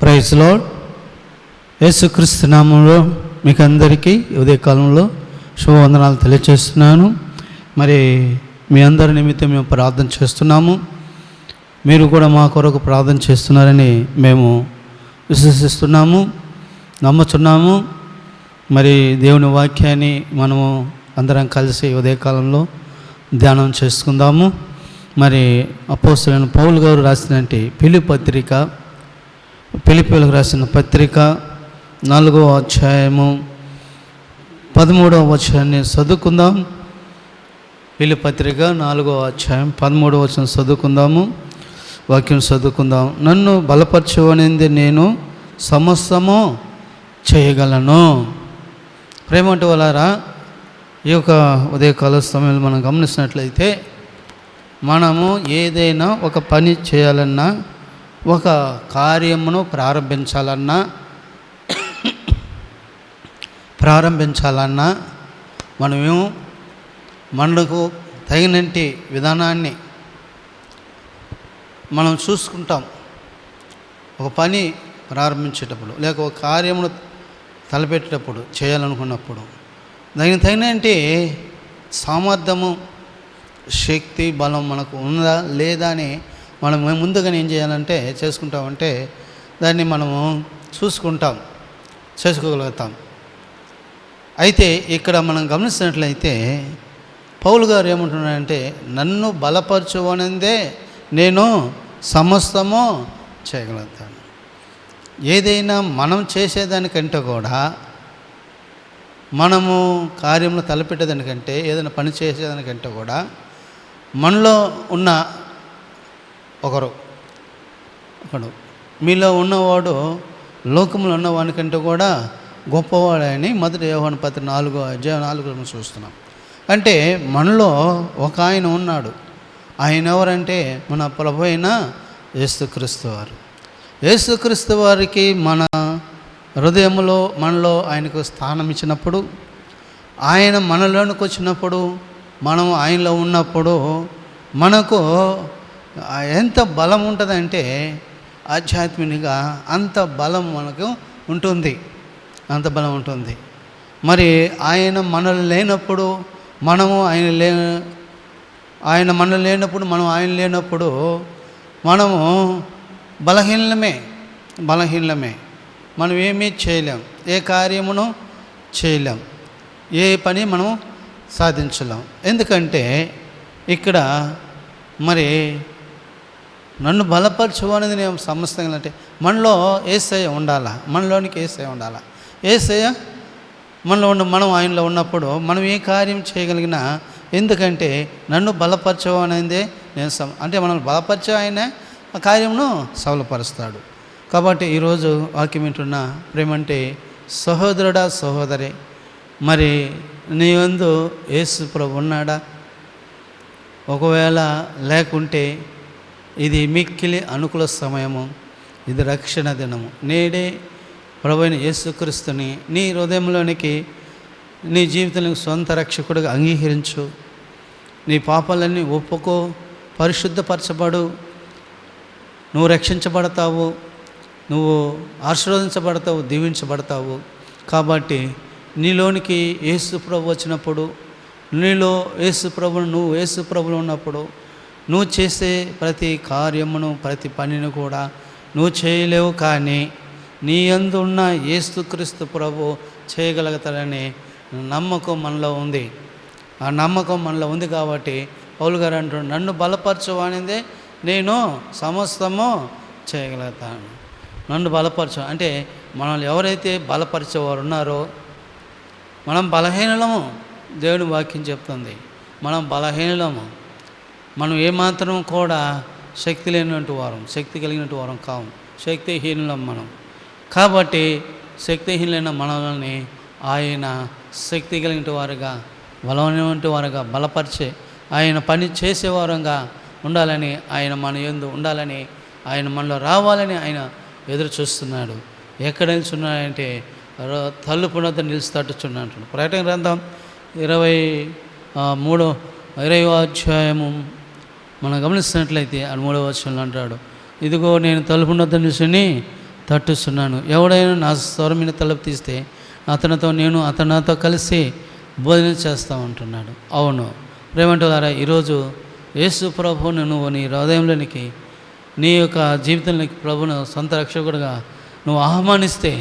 Praise lord. యేసుక్రీస్తు నామంలో మీకు అందరికీ ఉదయకాలంలో శుభవందనాలు తెలియజేస్తున్నాను మరి మీ అందరి నిమిత్తం మేము ప్రార్థన చేస్తున్నాము. మీరు కూడా మా కొరకు ప్రార్థన చేస్తున్నారని మేము విశ్వసిస్తున్నాము నమ్ముతున్నాము మరి దేవుని వాక్యాన్ని మనము అందరం కలిసి ఉదయకాలంలో ధ్యానం చేసుకుందాము. మరి అపోస్తులైన పౌలు గారు రాసినటువంటి పిలి పత్రిక పిలిపిలకు రాసిన పత్రిక నాలుగవ అధ్యాయము పదమూడవ వచనాన్ని చదువుకుందాం. పిలి పత్రిక నాలుగవ అధ్యాయం పదమూడవ వచనం చదువుకుందాము. వాక్యం చదువుకుందాం. నన్ను బలపరచవనింది నేను సమస్తము చేయగలను. ప్రేమంటు వలారా ఈ యొక్క ఉదయకాల సమయంలో మనం గమనించినట్లయితే మనము ఏదైనా ఒక పని చేయాలన్నా ఒక కార్యమును ప్రారంభించాలన్నా ప్రారంభించాలన్నా మనమేమో మనకు తగినంటి విధానాన్ని మనం చూసుకుంటాం. ఒక పని ప్రారంభించేటప్పుడు లేక ఒక కార్యమును తలపెట్టేటప్పుడు చేయాలనుకున్నప్పుడు. దానికి తగినంటి సామర్థ్యము శక్తి బలం మనకు ఉందా లేదా అని మనం ముందుగానే ఏం చేయాలంటే చేసుకుంటామంటే దాన్ని మనము చూసుకుంటాం చేసుకోగలుగుతాం. అయితే ఇక్కడ మనం గమనిస్తున్నట్లయితే పౌలు గారు ఏమంటున్నారంటే నన్ను బలపరచువనందే నేను సమస్తము చేయగలుగుతాను. ఏదైనా మనం చేసేదానికంటే కూడా మనము కార్యములు తలపెట్టేదానికంటే ఏదైనా పని చేసేదానికంటే కూడా మనలో ఉన్న ఒకరు ఒకడు. మీలో ఉన్నవాడు లోకంలో ఉన్నవానికంటే కూడా గొప్పవాడని మొదటి యోహాను పత్రి నాలుగో అధ్యాయం నాలుగు చూస్తున్నాం. అంటే మనలో ఒక ఆయన ఉన్నాడు. ఆయన ఎవరంటే మన ప్రభు అయిన యేసుక్రీస్తు వారు. యేసుక్రీస్తు వారికి మన హృదయంలో మనలో ఆయనకు స్థానం ఇచ్చినప్పుడు ఆయన మనలోనికి వచ్చినప్పుడు మనం ఆయనలో ఉన్నప్పుడు మనకు ఎంత బలం ఉంటుందంటే ఆధ్యాత్మికంగా అంత బలం మనకు ఉంటుంది. అంత బలం ఉంటుంది. మరి ఆయన మనలు లేనప్పుడు మనము ఆయన లే ఆయన మనలు లేనప్పుడు మనం ఆయన లేనప్పుడు మనము బలహీనమే బలహీనమే మనం ఏమీ చేయలేం. ఏ కార్యమును చేయలేం. ఏ పని మనం సాధించలేం. ఎందుకంటే ఇక్కడ మరి నన్ను బలపరచు అనేది నేను సమస్య అంటే మనలో ఏసయ ఉండాలా? మనలోనికి ఏసయ ఉండాలా? ఏసయ మనలో ఉన్న మనం ఆయనలో ఉన్నప్పుడు మనం ఏ కార్యం చేయగలిగినా ఎందుకంటే నన్ను బలపరచవు అనేది నేను సమ అంటే మనం బలపరిచే ఆయన ఆ కార్యమును సఫలపరుస్తాడు. కాబట్టి ఈరోజు వాక్యం వింటున్న ప్రేమంటే సహోదరుడా సహోదరి మరి నీ వందు యేసు ప్రభు ఉన్నాడా? ఒకవేళ లేకుంటే ఇది మిక్కిలి అనుకూల సమయము ఇది రక్షణ దినము. నేడే ప్రభువైన యేసుక్రీస్తుని నీ హృదయంలోనికి నీ జీవితంలో సొంత రక్షకుడిగా అంగీకరించు. నీ పాపాలన్నీ ఒప్పుకో పరిశుద్ధపరచబడు. నువ్వు రక్షించబడతావు నువ్వు ఆశీర్వదించబడతావు దీవించబడతావు. కాబట్టి నీలోనికి యేసు ప్రభు వచ్చినప్పుడు నీలో యేసు ప్రభును నువ్వు యేసు ప్రభులు ఉన్నప్పుడు నువ్వు చేసే ప్రతి కార్యమును ప్రతి పనిని కూడా నువ్వు చేయలేవు కానీ నీ యందు ఉన్న యేసుక్రీస్తు ప్రభు చేయగలుగుతాడని నమ్మకం మనలో ఉంది. ఆ నమ్మకం మనలో ఉంది కాబట్టి పౌలు గారు అంటున్నాడు నన్ను బలపరచు నేను సమస్తము చేయగలుగుతాను. నన్ను బలపరచు అంటే మనల్ని ఎవరైతే బలపరిచేవారు ఉన్నారో మనం బలహీనలము దేవుని వాక్యం చెప్తుంది. మనం బలహీనలము. మనం ఏమాత్రం కూడా శక్తి లేనటువంటి వారం శక్తి కలిగినటువంటి వారం కాము. శక్తిహీనులం మనం. కాబట్టి శక్తిహీనులైన మనల్ని ఆయన శక్తి కలిగిన వారుగా బలమైనటువంటి వారుగా బలపరిచే ఆయన పని చేసేవారంగా ఉండాలని ఆయన మన ఎందు ఉండాలని ఆయన మనలో రావాలని ఆయన ఎదురు చూస్తున్నాడు. ఎక్కడ నిల్చున్నాడంటే తల్లు తలుపు వద్ద నిలిచి ప్రకటన గ్రంథం ఇరవై మూడో ఇరవై అధ్యాయము. మనం గమనిస్తున్నట్లయితే ఆ మూడవ వచనంలో అంటాడు ఇదిగో నేను తలుపు నిలుచుని తట్టుస్తున్నాను ఎవడైనా నా స్వరమైన తలుపు తీస్తే అతనితో నేను అతనితో కలిసి భోజనం చేస్తామంటున్నాడు అవును. ప్రేమంటులారా ఈరోజు యేసు ప్రభువును నువ్వు నీ హృదయంలోనికి నీ యొక్క జీవితంలోకి ప్రభును సొంత రక్షకుడుగా నువ్వు ఆహ్వానిస్తే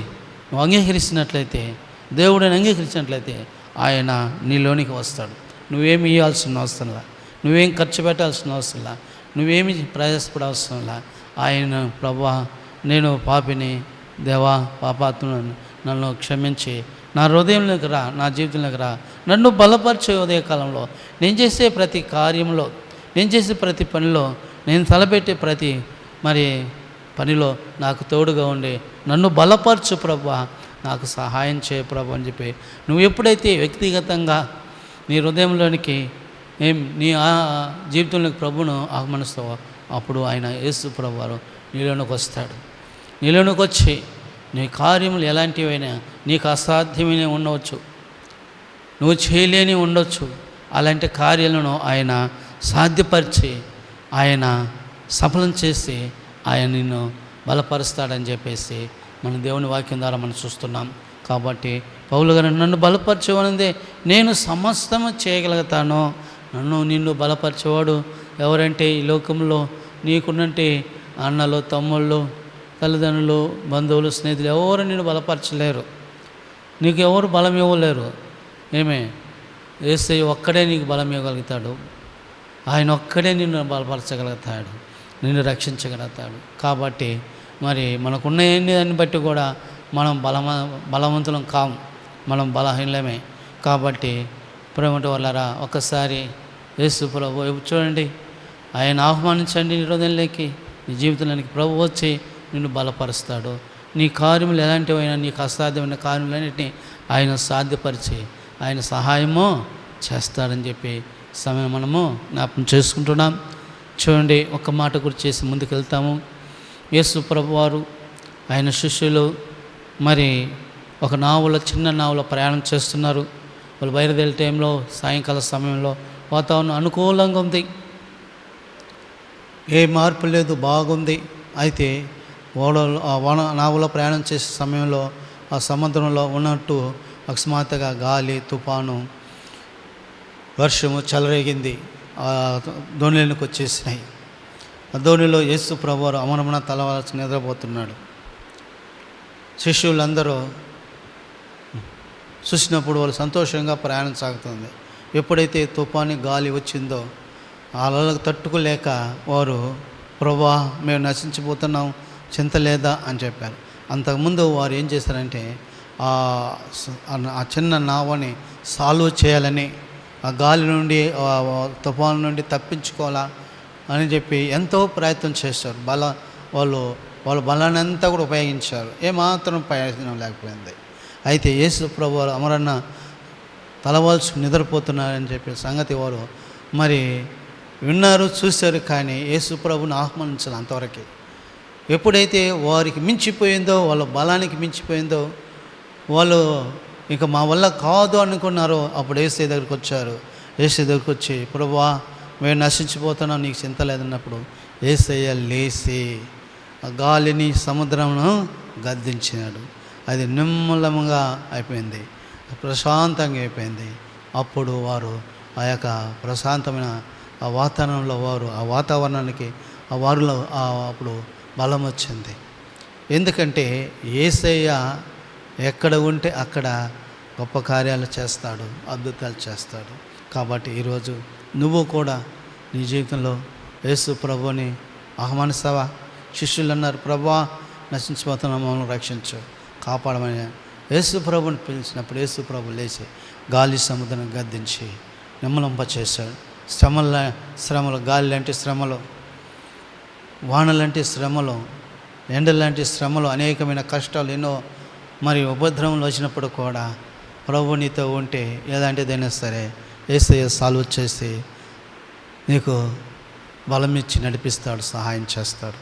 నువ్వు అంగీకరిస్తున్నట్లయితే దేవుడిని అంగీకరించినట్లయితే ఆయన నీలోనికి వస్తాడు. నువ్వేమి ఇవ్వాల్సిన అవసరంలా నువ్వేం ఖర్చు పెట్టాల్సిన అవసరంలా నువ్వేమి ప్రయాసపడాల్సినలా ఆయన ప్రభా నేను పాపిని దేవా పాపాత్మను నన్ను క్షమించి నా హృదయంలోకి రా నా జీవితంలోకి రా. నన్ను బలపరిచే ఉదయకాలంలో నేను చేసే ప్రతి కార్యంలో నేను చేసే ప్రతి పనిలో నేను తలపెట్టే ప్రతి మరి పనిలో నాకు తోడుగా ఉండి నన్ను బలపరచు ప్రభా నాకు సహాయం చేయ ప్రభు అని చెప్పి. నువ్వు ఎప్పుడైతే వ్యక్తిగతంగా నీ హృదయంలోనికి ఏం నీ ఆ జీవితంలోకి ప్రభును ఆహ్వానిస్తావో అప్పుడు ఆయన యేసు ప్రభు వారు నీలోనికి వస్తాడు. నీలోనికి వచ్చి నీ కార్యములు ఎలాంటివైనా నీకు అసాధ్యమైన ఉండవచ్చు. నువ్వు చేయలేని ఉండొచ్చు. అలాంటి కార్యాలను ఆయన సాధ్యపరిచి ఆయన సఫలం చేసి ఆయన నిన్ను బలపరుస్తాడని చెప్పేసి మన దేవుని వాక్యం ద్వారా మనం చూస్తున్నాం. కాబట్టి పౌలు గారు నన్ను బలపరచేవానందే నేను సమస్తము చేయగలుగుతాను. నన్ను నిన్ను బలపరిచేవాడు ఎవరంటే ఈ లోకంలో నీకున్నంటే అన్నలు తమ్ముళ్ళు తల్లిదండ్రులు బంధువులు స్నేహితులు ఎవరు నిన్ను బలపరచలేరు. నీకు ఎవరు బలం ఇవ్వలేరు. ఏమే? ఏసై ఒక్కడే నీకు బలం ఇవ్వగలుగుతాడు. ఆయన ఒక్కడే నిన్ను బలపరచగలుగుతాడు నిన్ను రక్షించగలుగుతాడు. కాబట్టి మరి మనకున్న దాన్ని బట్టి కూడా మనం బలమ బలవంతులం కాం మనం బలహీనమే కాబట్టి ప్రేమటి వల్లరా ఒక్కసారి యేసు ప్రభు చూడండి. ఆయన ఆహ్వానించండి నిరోధంలోకి. నీ జీవితంలోనికి ప్రభు వచ్చి నిన్ను బలపరుస్తాడు. నీ కార్యములు ఎలాంటివైనా నీకు అసాధ్యమైన కార్యములన్నింటినీ ఆయన సాధ్యపరిచి ఆయన సహాయమో చేస్తాడని చెప్పి సమయం మనము జ్ఞాపకం చేసుకుంటున్నాం. చూడండి ఒక మాట గురించి చేసి ముందుకు వెళ్తాము యేసు ప్రభు వారు ఆయన శిష్యులు మరి ఒక నావులో చిన్న నావులో ప్రయాణం చేస్తున్నారు. వాళ్ళు బయలుదేరే టైంలో సాయంకాల సమయంలో వాతావరణం అనుకూలంగా ఉంది. ఏ మార్పు లేదు బాగుంది. అయితే ఓడలో ఆ వన నావలో ప్రయాణం చేసే సమయంలో ఆ సముద్రంలో ఉన్నట్టు అకస్మాత్తుగా గాలి తుఫాను వర్షము చెలరేగింది. ఆ ధోనిలోనికి వచ్చేసినాయి? ఆ ధోనిలో యేసు ప్రభువారు అమరమణ తలవాల్సి నిద్రపోతున్నాడు. శిష్యులందరూ చూసినప్పుడు వాళ్ళు సంతోషంగా ప్రయాణం సాగుతుంది. ఎప్పుడైతే తుఫాని గాలి వచ్చిందో అలలకు తట్టుకోలేక వారు ప్రభా మేము నశించిపోతున్నాం చింత లేదా? అని చెప్పారు. అంతకుముందు వారు ఏం చేశారంటే ఆ- ఆ చిన్న నావని సాల్వ్ చేయాలని ఆ గాలి నుండి తుఫాను నుండి తప్పించుకోవాలా అని చెప్పి ఎంతో ప్రయత్నం చేశారు బల వాళ్ళు వాళ్ళ బలాన్ని అంతా కూడా ఉపయోగించారు. ఏమాత్రం ప్రయోజనం లేకపోయింది. అయితే యేసు ప్రభు వారు అమరన్న తలవాల్సి నిద్రపోతున్నారని చెప్పే సంగతి వారు మరి విన్నారు చూశారు. కానీ యేసు ప్రభుని ఆహ్వానించాలి అంతవరకు. ఎప్పుడైతే వారికి మించిపోయిందో వాళ్ళ బలానికి మించిపోయిందో వాళ్ళు ఇక మా వల్ల కాదు అనుకున్నారో. అప్పుడు ఏసే దగ్గరికి వచ్చారు. ఏసే దగ్గరికి వచ్చి ప్రభువా మేము నశించిపోతున్నాం. నీకు చింత లేదన్నప్పుడు ఏసయ్య లేసి ఆ గాలిని సముద్రమును గద్దించినాడు. అది నిమ్మలముగా అయిపోయింది. ప్రశాంతంగా అయిపోయింది. అప్పుడు వారు ఆ యొక్క ప్రశాంతమైన ఆ వాతావరణంలో వారు ఆ వాతావరణానికి ఆ వారిలో అప్పుడు బలం వచ్చింది ఎందుకంటే ఏసయ్య ఎక్కడ ఉంటే అక్కడ గొప్ప కార్యాలు చేస్తాడు అద్భుతాలు చేస్తాడు. కాబట్టి ఈరోజు నువ్వు కూడా నీ జీవితంలో యేసు ప్రభుని ఆహ్వానిస్తావా? శిష్యులు అన్నారు ప్రభా నశించిపోతున్న మమ్మల్ని రక్షించు. కాపాడమని. యేసు ప్రభుని పిలిచినప్పుడు యేసు ప్రభు లేచి గాలి సముద్రం గద్దించి నిమ్మలంప చేశాడు. శ్రమల శ్రమలు గాలి లాంటి శ్రమలు వాన లాంటి శ్రమలు ఎండ లాంటి శ్రమలు అనేకమైన కష్టాలు ఎన్నో మరి ఉపద్రవంలో వచ్చినప్పుడు కూడా ప్రభు నీతో ఉంటే ఎలాంటిదైనా సరే ఏసే సాల్వ్ చేసి నీకు బలం ఇచ్చి నడిపిస్తాడు సహాయం చేస్తాడు.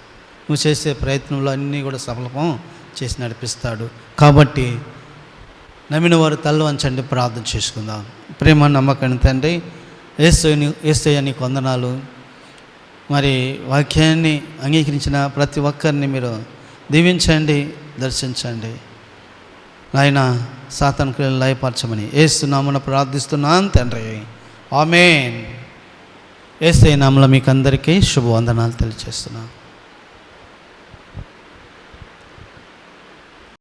నువ్వు చేసే ప్రయత్నంలో అన్నీ కూడా సఫలం చేసి నడిపిస్తాడు. కాబట్టి నమ్మిన వారు తల్లు వంచండి ప్రార్థన చేసుకుందాం. ప్రేమ నమ్మకం తండ్రి ఏస్తని ఏసయ్య నీకు వందనాలు. మరి వాక్యాన్ని అంగీకరించిన ప్రతి ఒక్కరిని మీరు దీవించండి దర్శించండి. నాయన సాతన్ క్రియలు లయపరచమని. ఏస్తున్నామని ప్రార్థిస్తున్నాను తండ్రి. ఆమెన్. ఏసే నామలో మీకు అందరికీ శుభవందనాలు తెలియజేస్తున్నాను